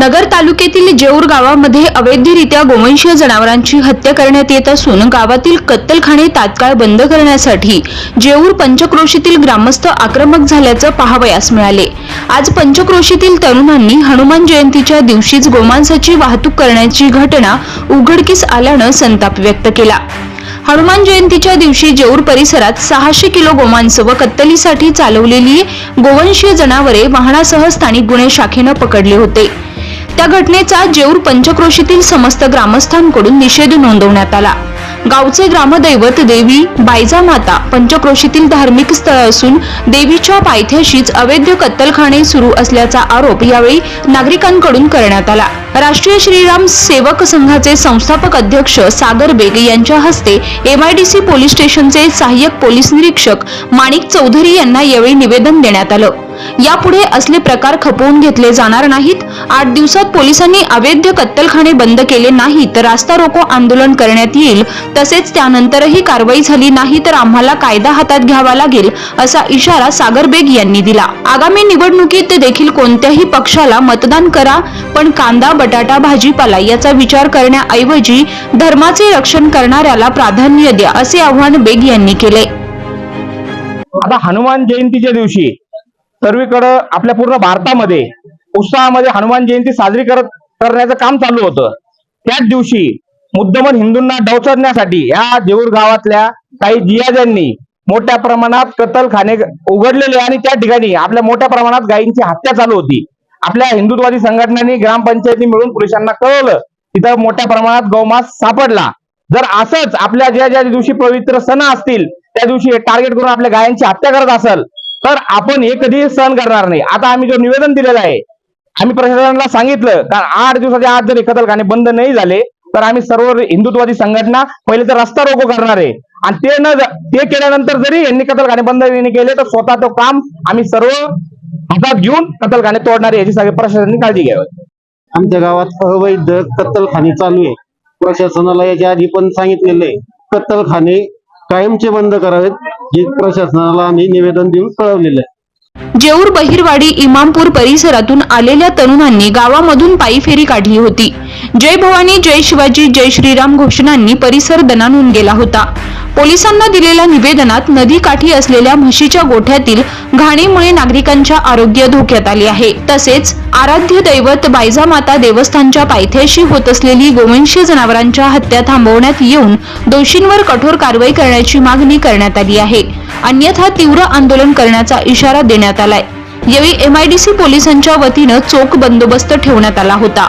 नगर तालुक्यातील जेऊर गावामध्ये अवैधरित्या गोवंशीय जनावरांची हत्या करण्यात येत असून गावातील कत्तलखाने तात्काळ बंद करण्यासाठी जेऊर पंचक्रोशीतील ग्रामस्थ आक्रमक झाल्याचं पाहावयास मिळाले. आज पंचक्रोशीतील तरुणांनी हनुमान जयंतीच्या दिवशीच गोमांसाची वाहतूक करण्याची घटना उघडकीस आल्यानं संताप व्यक्त केला. हनुमान जयंतीच्या दिवशी जेऊर परिसरात सहाशे किलो गोमांस व कत्तलीसाठी चालवलेली गोवंशीय जनावरे वाहनासह स्थानिक गुन्हे शाखेनं पकडले होते. त्या घटनेचा जेऊर पंचक्रोशीतील समस्त ग्रामस्थांकडून निषेध नोंदवण्यात आला. गावचे ग्रामदैवत देवी बायजा माता पंचक्रोशीतील धार्मिक स्थळ असून देवीच्या पायथ्याशीच अवैध कत्तलखाने सुरू असल्याचा आरोप यावेळी नागरिकांकडून करण्यात आला. राष्ट्रीय श्रीराम सेवक संघाचे संस्थापक अध्यक्ष सागर बेग यांच्या हस्ते एमआयडीसी पोलीस स्टेशनचे सहाय्यक पोलीस निरीक्षक माणिक चौधरी यांना यावेळी निवेदन देण्यात आलं. यापुढे असले प्रकार खपवून घेतले जाणार नाहीत. आठ दिवसात पोलिसांनी अवैध कत्तलखाने बंद केले नाही तर रास्ता रोको आंदोलन करण्यात येईल. तसेच त्यानंतरही कारवाई झाली नाही तर आम्हाला कायदा हातात घ्यावा लागेल असा इशारा सागर बेग यांनी दिला. आगामी निवडणुकीत देखील कोणत्याही पक्षाला मतदान करा पण कांदा बटाटा भाजीपाला याचा विचार करण्याऐवजी धर्माचे रक्षण करणाऱ्याला प्राधान्य द्या असे आव्हान बेग यांनी केले. आता हनुमान जयंतीच्या दिवशी सर्वीकडं आपल्या पूर्ण भारतामध्ये उत्साहामध्ये हनुमान जयंती साजरी करत करण्याचं काम चालू होतं. त्याच दिवशी मुद्दमन हिंदूंना डवचरण्यासाठी या देऊर गावातल्या काही जियाजांनी मोठ्या प्रमाणात कत्तलखाने उघडलेले आणि त्या ठिकाणी आपल्या मोठ्या प्रमाणात गायींची हत्या चालू होती. आपल्या हिंदुत्वादी संघटनांनी ग्रामपंचायती मिळून पुरुषांना कळवलं. तिथं मोठ्या प्रमाणात गौमास सापडला. जर असंच आपल्या ज्या ज्या दिवशी पवित्र सण असतील त्या दिवशी टार्गेट करून आपल्या गायांची हत्या करत असेल तर आपण हे कधी सहन करणार नाही. आता आम्ही जो निवेदन दिलेलं आहे आम्ही प्रशासनाला सांगितलं कारण आठ दिवसाच्या आत जर हे कत्तलखाने बंद नाही झाले तर आम्ही सर्व हिंदुत्वादी संघटना पहिले तर रस्ता रोको करणार आहे. आणि ते न ते केल्यानंतर जरी यांनी कत्तलखाने बंद केले तर स्वतः तो काम आम्ही सर्व हातात घेऊन कत्तलखाने तोडणार याची सगळी प्रशासनाने काळजी घ्यावी. आमच्या गावात अवैध कत्तलखाने चालू आहे. प्रशासनाला याच्या आधी पण सांगितलेलं आहे कत्तलखाने कायमचे बंद करावेत जे प्रशासनाला आम्ही निवेदन देऊन कळवलेलं आहे. जेऊर बहिरवाडी इमामपूर परिसरातून आलेल्या तरुणांनी गावामधून पायी फेरी काढली होती. जय भवानी जय शिवाजी जय श्रीराम घोषणांनी परिसर दणानून गेला होता. पोलिसांना दिलेल्या निवेदनात नदीकाठी असलेल्या म्हशीच्या गोठ्यातील घाणीमुळे नागरिकांच्या आरोग्य धोक्यात आले आहे. तसेच आराध्य दैवत बायजामाता देवस्थानच्या पायथ्याशी होत असलेली गोवंशीय जनावरांच्या हत्या थांबवण्यात येऊन दोषींवर कठोर कारवाई करण्याची मागणी करण्यात आली आहे. अन्यथा तीव्र आंदोलन करण्याचा इशारा देण्यात आलाय. यावेळी एमआयडीसी पोलिसांच्या वतीनं चोख बंदोबस्त ठेवण्यात आला होता.